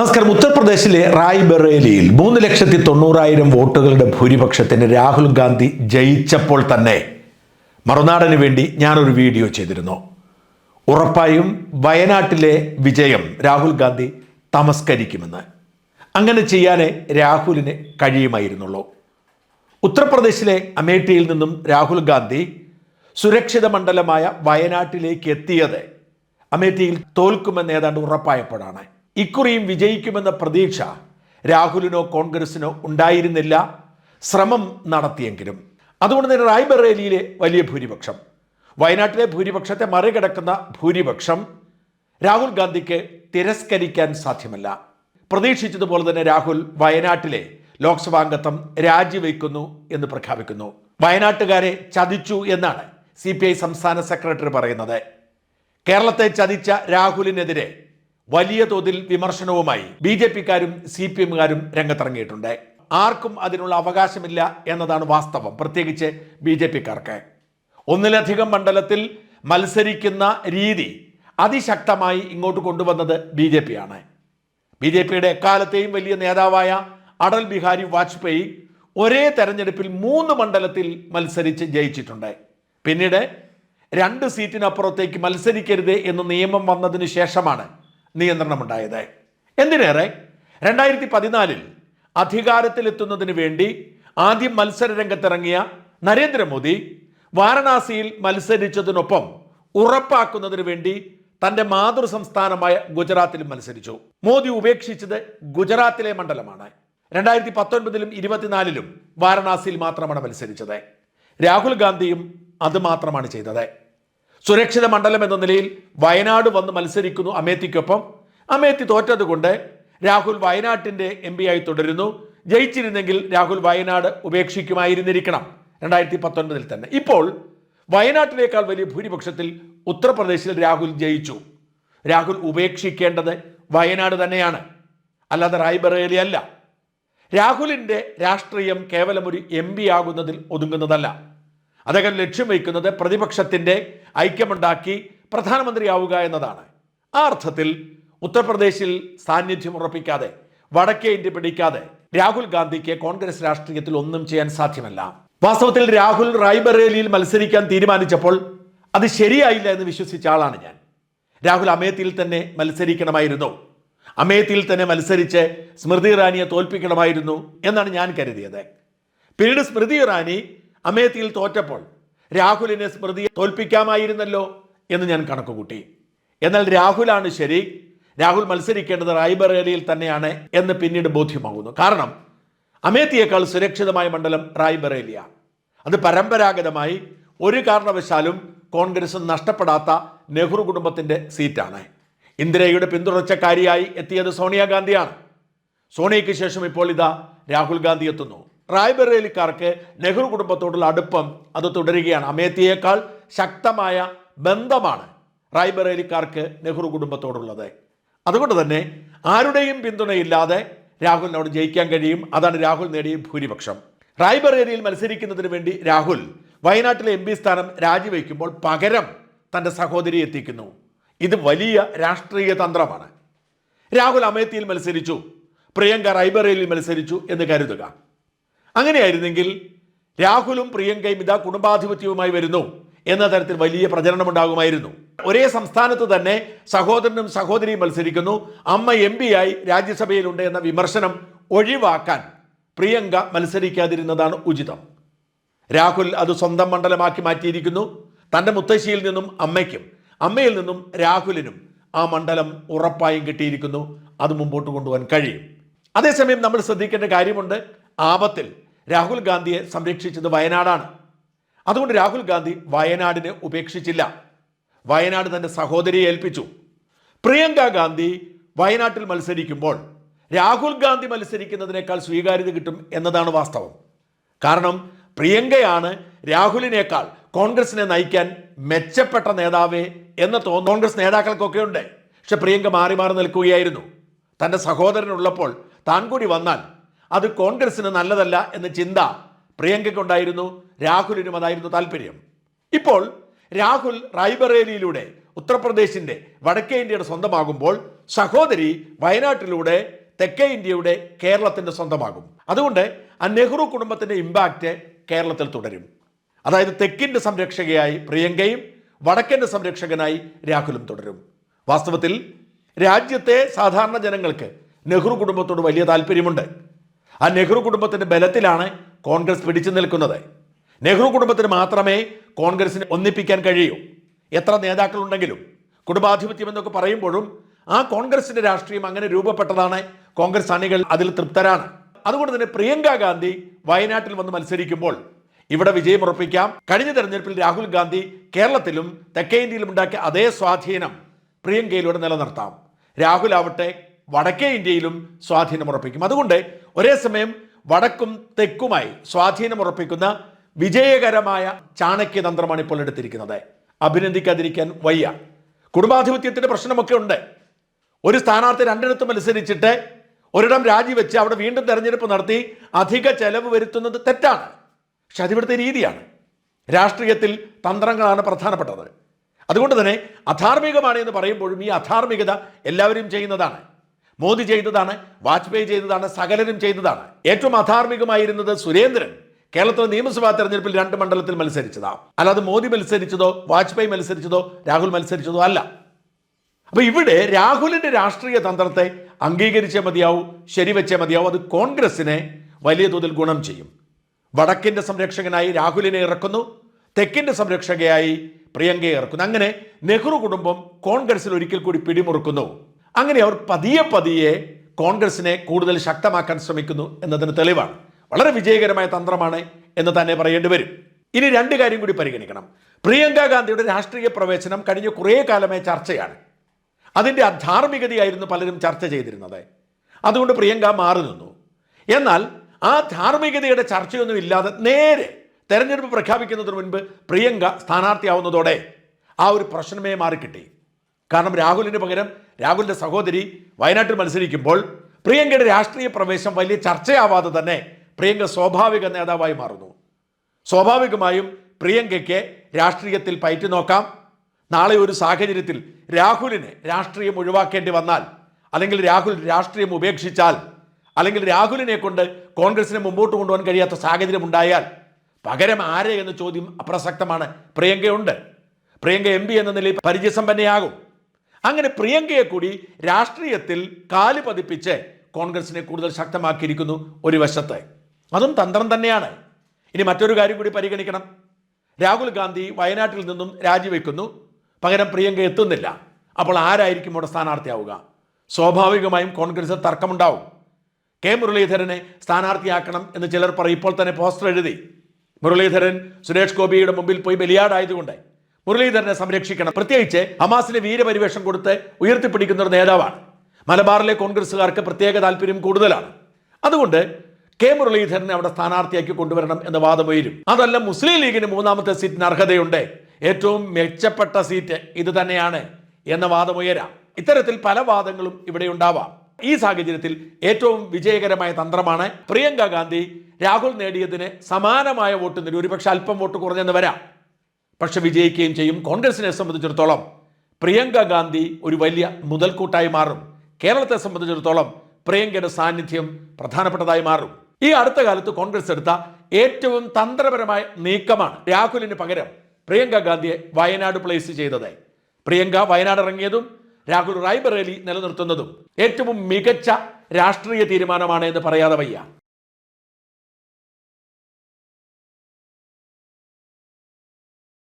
നമസ്കാരം. ഉത്തർപ്രദേശിലെ റായ്ബറേലിയിൽ മൂന്ന് ലക്ഷത്തി തൊണ്ണൂറായിരം വോട്ടുകളുടെ ഭൂരിപക്ഷത്തിന് രാഹുൽ ഗാന്ധി ജയിച്ചപ്പോൾ തന്നെ മറുനാടന് വേണ്ടി ഞാനൊരു വീഡിയോ ചെയ്തിരുന്നു. ഉറപ്പായും വയനാട്ടിലെ വിജയം രാഹുൽ ഗാന്ധി തമസ്കരിക്കുമെന്ന്. അങ്ങനെ ചെയ്യാനേ രാഹുലിന് കഴിയുമായിരുന്നുള്ളൂ. ഉത്തർപ്രദേശിലെ അമേഠിയിൽ നിന്നും രാഹുൽ ഗാന്ധി സുരക്ഷിത മണ്ഡലമായ വയനാട്ടിലേക്ക് എത്തിയത് അമേഠിയിൽ തോൽക്കുമെന്ന് ഏതാണ്ട് ഉറപ്പായപ്പോഴാണ്. ഇക്കുറിയും വിജയിക്കുമെന്ന പ്രതീക്ഷ രാഹുലിനോ കോൺഗ്രസിനോ ഉണ്ടായിരുന്നില്ല. ശ്രമം നടത്തിയെങ്കിലും. അതുകൊണ്ട് തന്നെ റായ്ബറേലിയിലെ വലിയ ഭൂരിപക്ഷം. വയനാട്ടിലെ ഭൂരിപക്ഷത്തെ മറികടക്കുന്ന ഭൂരിപക്ഷം രാഹുൽ ഗാന്ധിക്ക് തിരസ്കരിക്കാൻ സാധ്യമല്ല. പ്രതീക്ഷിച്ചതുപോലെ തന്നെ രാഹുൽ വയനാട്ടിലെ ലോക്സഭാ അംഗത്വം രാജിവെക്കുന്നു എന്ന് പ്രഖ്യാപിക്കുന്നു. വയനാട്ടുകാരെ ചതിച്ചു എന്നാണ് സി സംസ്ഥാന സെക്രട്ടറി പറയുന്നത്. കേരളത്തെ ചതിച്ച രാഹുലിനെതിരെ വലിയ തോതിൽ വിമർശനവുമായി ബി ജെ പിക്കാരും സി പി എമ്മുകാരും രംഗത്തിറങ്ങിയിട്ടുണ്ട്. ആർക്കും അതിനുള്ള അവകാശമില്ല എന്നതാണ് വാസ്തവം പ്രത്യേകിച്ച് ബി ജെ പിക്കാർക്ക്. ഒന്നിലധികം മണ്ഡലത്തിൽ മത്സരിക്കുന്ന രീതി അതിശക്തമായി ഇങ്ങോട്ട് കൊണ്ടുവന്നത് ബി ജെ പി ആണ് ബി ജെ പിയുടെ എക്കാലത്തെയും വലിയ നേതാവായ അടൽ ബിഹാരി വാജ്പേയി ഒരേ തെരഞ്ഞെടുപ്പിൽ മൂന്ന് മണ്ഡലത്തിൽ മത്സരിച്ച് ജയിച്ചിട്ടുണ്ട്. പിന്നീട് രണ്ട് സീറ്റിനപ്പുറത്തേക്ക് മത്സരിക്കരുത് എന്ന് നിയമം വന്നതിന് ശേഷമാണ് നിയന്ത്രണമുണ്ടായത് എന്തിനേറെ? രണ്ടായിരത്തി പതിനാലിൽ അധികാരത്തിലെത്തുന്നതിന് വേണ്ടി ആദ്യം മത്സര രംഗത്തിറങ്ങിയ നരേന്ദ്രമോദി വാരണാസിയിൽ മത്സരിച്ചതിനൊപ്പം ഉറപ്പാക്കുന്നതിന് വേണ്ടി തന്റെ മാതൃ സംസ്ഥാനമായ ഗുജറാത്തിലും മത്സരിച്ചു. മോദി ഉപേക്ഷിച്ചത് ഗുജറാത്തിലെ മണ്ഡലമാണ്. രണ്ടായിരത്തി പത്തൊൻപതിലും ഇരുപത്തിനാലിലും വാരണാസിയിൽ മാത്രമാണ് മത്സരിച്ചത്. രാഹുൽ ഗാന്ധിയും അത് മാത്രമാണ് ചെയ്തത്. സുരക്ഷിത മണ്ഡലം എന്ന നിലയിൽ വയനാട് വന്ന് മത്സരിക്കുന്നു അമേത്തിക്കൊപ്പം. അമേത്തി തോറ്റതുകൊണ്ട് രാഹുൽ വയനാട്ടിന്റെ എം ആയി തുടരുന്നു. ജയിച്ചിരുന്നെങ്കിൽ രാഹുൽ വയനാട് ഉപേക്ഷിക്കുമായിരുന്നിരിക്കണം രണ്ടായിരത്തി പത്തൊൻപതിൽ തന്നെ. ഇപ്പോൾ വയനാട്ടിലേക്കാൾ വലിയ ഭൂരിപക്ഷത്തിൽ ഉത്തർപ്രദേശിൽ രാഹുൽ ജയിച്ചു. രാഹുൽ ഉപേക്ഷിക്കേണ്ടത് വയനാട് തന്നെയാണ്. അല്ലാതെ റായ്ബറേലി അല്ല. രാഹുലിന്റെ രാഷ്ട്രീയം കേവലം ഒരു എം പി ആകുന്നതിൽ ഒതുങ്ങുന്നതല്ല. അദ്ദേഹം ലക്ഷ്യം വയ്ക്കുന്നത് പ്രതിപക്ഷത്തിന്റെ ഐക്യമുണ്ടാക്കി പ്രധാനമന്ത്രിയാവുക എന്നതാണ്. ആ അർത്ഥത്തിൽ ഉത്തർപ്രദേശിൽ സാന്നിധ്യം ഉറപ്പിക്കാതെ വടക്കേ ഇന്ത്യ പിടിക്കാതെ രാഹുൽ ഗാന്ധിക്ക് കോൺഗ്രസ് രാഷ്ട്രീയത്തിൽ ഒന്നും ചെയ്യാൻ സാധ്യമല്ല. വാസ്തവത്തിൽ രാഹുൽ റായ്ബറേലിയിൽ മത്സരിക്കാൻ തീരുമാനിച്ചപ്പോൾ അത് ശരിയായില്ല എന്ന് വിശ്വസിച്ച ആളാണ് ഞാൻ. രാഹുൽ അമേത്തിയിൽ തന്നെ മത്സരിക്കണമായിരുന്നു. അമേത്തിയിൽ തന്നെ മത്സരിച്ച് സ്മൃതി ഇറാനിയെ തോൽപ്പിക്കണമായിരുന്നു എന്നാണ് ഞാൻ കരുതിയത്. പിന്നീട് സ്മൃതി ഇറാനി അമേത്തിയിൽ തോറ്റപ്പോൾ രാഹുലിനെ സ്മൃതിയെ തോൽപ്പിക്കാമായിരുന്നല്ലോ എന്ന് ഞാൻ കണക്കുകൂട്ടി. എന്നാൽ രാഹുലാണ് ശരി രാഹുൽ മത്സരിക്കേണ്ടത് റായ്ബറേലിയിൽ തന്നെയാണ് എന്ന് പിന്നീട് ബോധ്യമാകുന്നു. കാരണം അമേത്തിയേക്കാൾ സുരക്ഷിതമായ മണ്ഡലം റായ്ബറേലിയ അത് പരമ്പരാഗതമായി ഒരു കാരണവശാലും കോൺഗ്രസ് നഷ്ടപ്പെടാത്ത നെഹ്റു കുടുംബത്തിന്റെ സീറ്റാണ്. ഇന്ദിരയുടെ പിന്തുടർച്ചക്കാരിയായി എത്തിയത് സോണിയാഗാന്ധിയാണ്. സോണിയയ്ക്ക് ശേഷം ഇപ്പോൾ ഇതാ രാഹുൽ ഗാന്ധി എത്തുന്നു. റായ്ബറേലിക്കാർക്ക് നെഹ്റു കുടുംബത്തോടുള്ള അടുപ്പം അത് തുടരുകയാണ്. അമേത്തിയേക്കാൾ ശക്തമായ ബന്ധമാണ് റായ്ബറേലിക്കാർക്ക് നെഹ്റു കുടുംബത്തോടുള്ളത്. അതുകൊണ്ട് തന്നെ ആരുടെയും പിന്തുണയില്ലാതെ രാഹുലിനോട് ജയിക്കാൻ കഴിയും. അതാണ് രാഹുൽ നേടിയ ഭൂരിപക്ഷം. റായ്ബറേലിയിൽ മത്സരിക്കുന്നതിന് വേണ്ടി രാഹുൽ വയനാട്ടിലെ എം സ്ഥാനം രാജിവെക്കുമ്പോൾ പകരം തന്റെ സഹോദരി എത്തിക്കുന്നു. ഇത് വലിയ രാഷ്ട്രീയ തന്ത്രമാണ്. രാഹുൽ അമേത്തിയിൽ മത്സരിച്ചു. പ്രിയങ്ക റായ്ബറേലിയിൽ മത്സരിച്ചു എന്ന് കരുതുക. അങ്ങനെയായിരുന്നെങ്കിൽ രാഹുലും പ്രിയങ്കയും ഇതാ കുടുംബാധിപത്യവുമായി വരുന്നു എന്ന തരത്തിൽ വലിയ പ്രചരണം ഉണ്ടാകുമായിരുന്നു ഒരേ സംസ്ഥാനത്ത് തന്നെ സഹോദരനും സഹോദരിയും മത്സരിക്കുന്നു. അമ്മ എം ആയി രാജ്യസഭയിലുണ്ട് എന്ന വിമർശനം ഒഴിവാക്കാൻ പ്രിയങ്ക മത്സരിക്കാതിരുന്നതാണ് ഉചിതം. രാഹുൽ അത് സ്വന്തം മണ്ഡലമാക്കി മാറ്റിയിരിക്കുന്നു. തന്റെ മുത്തശ്ശിയിൽ നിന്നും അമ്മയ്ക്കും അമ്മയിൽ നിന്നും രാഹുലിനും ആ മണ്ഡലം ഉറപ്പായും കിട്ടിയിരിക്കുന്നു. അത് മുമ്പോട്ട് കൊണ്ടുപോകാൻ കഴിയും. അതേസമയം നമ്മൾ ശ്രദ്ധിക്കേണ്ട കാര്യമുണ്ട്. ആപത്തിൽ രാഹുൽ ഗാന്ധിയെ സംരക്ഷിച്ചത് വയനാടാണ്. അതുകൊണ്ട് രാഹുൽ ഗാന്ധി വയനാടിനെ ഉപേക്ഷിച്ചില്ല. വയനാട് തന്റെ സഹോദരിയെ ഏൽപ്പിച്ചു. പ്രിയങ്ക ഗാന്ധി വയനാട്ടിൽ മത്സരിക്കുമ്പോൾ രാഹുൽ ഗാന്ധി മത്സരിക്കുന്നതിനേക്കാൾ സ്വീകാര്യത കിട്ടും എന്നതാണ് വാസ്തവം. കാരണം പ്രിയങ്കയാണ് രാഹുലിനേക്കാൾ കോൺഗ്രസിനെ നയിക്കാൻ മെച്ചപ്പെട്ട നേതാവേ എന്ന് തോന്നുന്നു. കോൺഗ്രസ് നേതാക്കൾക്കൊക്കെ ഉണ്ട്. പക്ഷെ പ്രിയങ്ക മാറി മാറി നിൽക്കുകയായിരുന്നു. തന്റെ സഹോദരനുള്ളപ്പോൾ താൻ കൂടി വന്നാൽ അത് കോൺഗ്രസിന് നല്ലതല്ല എന്ന ചിന്ത പ്രിയങ്കയ്ക്കുണ്ടായിരുന്നു. രാഹുലിനും അതായിരുന്നു താല്പര്യം. ഇപ്പോൾ രാഹുൽ റായ്ബറേലിയിലൂടെ ഉത്തർപ്രദേശിന്റെ വടക്കേ ഇന്ത്യയുടെ സ്വന്തമാകുമ്പോൾ സഹോദരി വയനാട്ടിലൂടെ തെക്കേ ഇന്ത്യയുടെ കേരളത്തിന്റെ സ്വന്തമാകും. അതുകൊണ്ട് ആ നെഹ്റു കുടുംബത്തിന്റെ ഇമ്പാക്റ്റ് കേരളത്തിൽ തുടരും. അതായത് തെക്കിന്റെ സംരക്ഷകയായി പ്രിയങ്കയും വടക്കന്റെ സംരക്ഷകനായി രാഹുലും തുടരും. വാസ്തവത്തിൽ രാജ്യത്തെ സാധാരണ ജനങ്ങൾക്ക് നെഹ്റു കുടുംബത്തോട് വലിയ താല്പര്യമുണ്ട്. ആ നെഹ്റു കുടുംബത്തിന്റെ ബലത്തിലാണ് കോൺഗ്രസ് പിടിച്ചു നിൽക്കുന്നത്. നെഹ്റു കുടുംബത്തിന് മാത്രമേ കോൺഗ്രസിനെ ഒന്നിപ്പിക്കാൻ കഴിയൂ. എത്ര നേതാക്കളുണ്ടെങ്കിലും കുടുംബാധിപത്യം എന്നൊക്കെ പറയുമ്പോഴും ആ കോൺഗ്രസിന്റെ രാഷ്ട്രീയം അങ്ങനെ രൂപപ്പെട്ടതാണ് കോൺഗ്രസ് അണികൾ അതിൽ തൃപ്തരാണ്. അതുകൊണ്ട് തന്നെ പ്രിയങ്ക ഗാന്ധി വയനാട്ടിൽ വന്ന് മത്സരിക്കുമ്പോൾ ഇവിടെ വിജയം ഉറപ്പിക്കാം. കഴിഞ്ഞ തെരഞ്ഞെടുപ്പിൽ രാഹുൽ ഗാന്ധി കേരളത്തിലും തെക്കേ ഇന്ത്യയിലും ഉണ്ടാക്കിയ അതേ സ്വാധീനം പ്രിയങ്കയിലൂടെ നിലനിർത്താം. രാഹുൽ ആവട്ടെ വടക്കേ ഇന്ത്യയിലും സ്വാധീനം ഉറപ്പിക്കും അതുകൊണ്ട് ഒരേ സമയം വടക്കും തെക്കുമായി സ്വാധീനം ഉറപ്പിക്കുന്ന വിജയകരമായ ചാണക്യതന്ത്രമാണ് ഇപ്പോൾ എടുത്തിരിക്കുന്നത്. അഭിനന്ദിക്കാതിരിക്കാൻ വയ്യ. കുടുംബാധിപത്യത്തിന്റെ പ്രശ്നമൊക്കെ ഉണ്ട്. ഒരു സ്ഥാനാർത്ഥി രണ്ടിടത്ത് മത്സരിച്ചിട്ട് ഒരിടം രാജിവെച്ച് അവിടെ വീണ്ടും തെരഞ്ഞെടുപ്പ് നടത്തി അധിക ചെലവ് വരുത്തുന്നത് തെറ്റാണ്. പക്ഷെ അതിവിടുത്തെ രീതിയാണ്. രാഷ്ട്രീയത്തിൽ തന്ത്രങ്ങളാണ് പ്രധാനപ്പെട്ടത്. അതുകൊണ്ട് തന്നെ അധാർമികമാണ് എന്ന് പറയുമ്പോഴും ഈ അധാർമികത എല്ലാവരും ചെയ്യുന്നതാണ്. മോദി ചെയ്തതാണ് വാജ്പേയി ചെയ്തതാണ് സകലരും ചെയ്തതാണ്. ഏറ്റവും അധാർമികമായിരുന്നത് സുരേന്ദ്രൻ. കേരളത്തിലെ നിയമസഭാ തെരഞ്ഞെടുപ്പിൽ രണ്ട് മണ്ഡലത്തിൽ മത്സരിച്ചതാ. അല്ലാതെ മോദി മത്സരിച്ചതോ വാജ്പേയി മത്സരിച്ചതോ രാഹുൽ മത്സരിച്ചതോ അല്ല. അപ്പൊ ഇവിടെ രാഹുലിന്റെ രാഷ്ട്രീയ തന്ത്രത്തെ അംഗീകരിച്ചേ മതിയാവൂ ശരിവെച്ചേ മതിയാവൂ അത് കോൺഗ്രസിനെ വലിയ തോതിൽ ഗുണം ചെയ്യും. വടക്കിന്റെ സംരക്ഷകനായി രാഹുലിനെ ഇറക്കുന്നു തെക്കിന്റെ സംരക്ഷകയായി പ്രിയങ്കയെ ഇറക്കുന്നു. അങ്ങനെ നെഹ്റു കുടുംബം കോൺഗ്രസിൽ ഒരിക്കൽ കൂടി പിടിമുറുക്കുന്നു. അങ്ങനെ അവർ പതിയെ പതിയെ കോൺഗ്രസിനെ കൂടുതൽ ശക്തമാക്കാൻ ശ്രമിക്കുന്നു എന്നതിന് തെളിവാണ്. വളരെ വിജയകരമായ തന്ത്രമാണ് എന്ന് തന്നെ പറയേണ്ടി വരും. ഇനി രണ്ട് കാര്യം കൂടി പരിഗണിക്കണം. പ്രിയങ്ക ഗാന്ധിയുടെ രാഷ്ട്രീയ പ്രവേശനം കഴിഞ്ഞ കുറേ കാലമായി ചർച്ചയാണ്. അതിന്റെ അധാർമികതയായിരുന്നു പലരും ചർച്ച ചെയ്തിരുന്നത്. അതുകൊണ്ട് പ്രിയങ്ക മാറി നിന്നു. എന്നാൽ ആ ധാർമ്മികതയുടെ ചർച്ചയൊന്നും ഇല്ലാതെ നേരെ തെരഞ്ഞെടുപ്പ് പ്രഖ്യാപിക്കുന്നതിന് മുൻപ് പ്രിയങ്ക സ്ഥാനാർത്ഥിയാവുന്നതോടെ ആ ഒരു പ്രശ്നമേ മാറിക്കിട്ടി. കാരണം രാഹുലിന് പകരം രാഹുലിന്റെ സഹോദരി വയനാട്ടിൽ മത്സരിക്കുമ്പോൾ പ്രിയങ്കയുടെ രാഷ്ട്രീയ പ്രവേശം വലിയ ചർച്ചയാവാതെ തന്നെ പ്രിയങ്ക സ്വാഭാവിക നേതാവായി മാറുന്നു. സ്വാഭാവികമായും പ്രിയങ്കയ്ക്ക് രാഷ്ട്രീയത്തിൽ പയറ്റി നോക്കാം. നാളെ ഒരു സാഹചര്യത്തിൽ രാഹുലിന് രാഷ്ട്രീയം ഒഴിവാക്കേണ്ടി വന്നാൽ അല്ലെങ്കിൽ രാഹുൽ രാഷ്ട്രീയം ഉപേക്ഷിച്ചാൽ അല്ലെങ്കിൽ രാഹുലിനെ കൊണ്ട് കോൺഗ്രസിനെ മുമ്പോട്ട് കൊണ്ടുപോകാൻ കഴിയാത്ത സാഹചര്യം ഉണ്ടായാൽ പകരം ആരെ എന്ന ചോദ്യം അപ്രസക്തമാണ് പ്രിയങ്കയുണ്ട്. പ്രിയങ്ക എം എന്ന നിലയിൽ പരിചയസമ്പന്നയാകും. അങ്ങനെ പ്രിയങ്കയെ കൂടി രാഷ്ട്രീയത്തിൽ കാൽ പതിപ്പിച്ച് കോൺഗ്രസിനെ കൂടുതൽ ശക്തമാക്കിയിരിക്കുന്നു ഒരു വശത്ത്. അതും തന്ത്രം തന്നെയാണ്. ഇനി മറ്റൊരു കാര്യം കൂടി പരിഗണിക്കണം. രാഹുൽ ഗാന്ധി വയനാട്ടിൽ നിന്നും രാജിവെക്കുന്നു. പകരം പ്രിയങ്ക എത്തുന്നില്ല. അപ്പോൾ ആരായിരിക്കും ഇവിടെ സ്ഥാനാർത്ഥിയാവുക? സ്വാഭാവികമായും കോൺഗ്രസ് തർക്കമുണ്ടാവും. കെ മുരളീധരനെ സ്ഥാനാർത്ഥിയാക്കണം എന്ന് ചിലർ പറയും ഇപ്പോൾ തന്നെ പോസ്റ്റർ എഴുതി. മുരളീധരൻ സുരേഷ് ഗോപിയുടെ മുമ്പിൽ പോയി ബലിയാടായതുകൊണ്ട് മുരളീധരനെ സംരക്ഷിക്കണം. പ്രത്യേകിച്ച് ഹമാസിന് വീരപരിവേഷം കൊടുത്ത് ഉയർത്തിപ്പിടിക്കുന്ന ഒരു നേതാവാണ്. മലബാറിലെ കോൺഗ്രസ്സുകാർക്ക് പ്രത്യേക താല്പര്യം കൂടുതലാണ്. അതുകൊണ്ട് കെ മുരളീധരനെ അവിടെ സ്ഥാനാർത്ഥിയാക്കി കൊണ്ടുവരണം എന്ന വാദം ഉയരും. അതല്ല മുസ്ലിം ലീഗിന് മൂന്നാമത്തെ സീറ്റിന് അർഹതയുണ്ട്. ഏറ്റവും മെച്ചപ്പെട്ട സീറ്റ് ഇത് തന്നെയാണ് എന്ന വാദം ഉയരാം. ഇത്തരത്തിൽ പല വാദങ്ങളും ഇവിടെ ഉണ്ടാവാം. ഈ സാഹചര്യത്തിൽ ഏറ്റവും വിജയകരമായ തന്ത്രമാണ് പ്രിയങ്ക ഗാന്ധി രാഹുൽ നേടിയതിന് സമാനമായ വോട്ട് നേടി. ഒരുപക്ഷെ അല്പം വോട്ട് കുറഞ്ഞെന്ന് വരാം. പക്ഷെ വിജയിക്കുകയും ചെയ്യും. കോൺഗ്രസിനെ സംബന്ധിച്ചിടത്തോളം പ്രിയങ്ക ഗാന്ധി ഒരു വലിയ മുതൽക്കൂട്ടായി മാറും. കേരളത്തെ സംബന്ധിച്ചിടത്തോളം പ്രിയങ്കയുടെ സാന്നിധ്യം പ്രധാനപ്പെട്ടതായി മാറും. ഈ അടുത്ത കാലത്ത് കോൺഗ്രസ് എടുത്ത ഏറ്റവും തന്ത്രപരമായ നീക്കമാണ് രാഹുലിന് പകരം പ്രിയങ്ക ഗാന്ധിയെ വയനാട് പ്ലേസ് ചെയ്തത്. പ്രിയങ്ക വയനാട് ഇറങ്ങിയതും രാഹുൽ റായ്ബറേലി നിലനിർത്തുന്നതും ഏറ്റവും മികച്ച രാഷ്ട്രീയ തീരുമാനമാണ് എന്ന് പറയാതെ വയ്യ.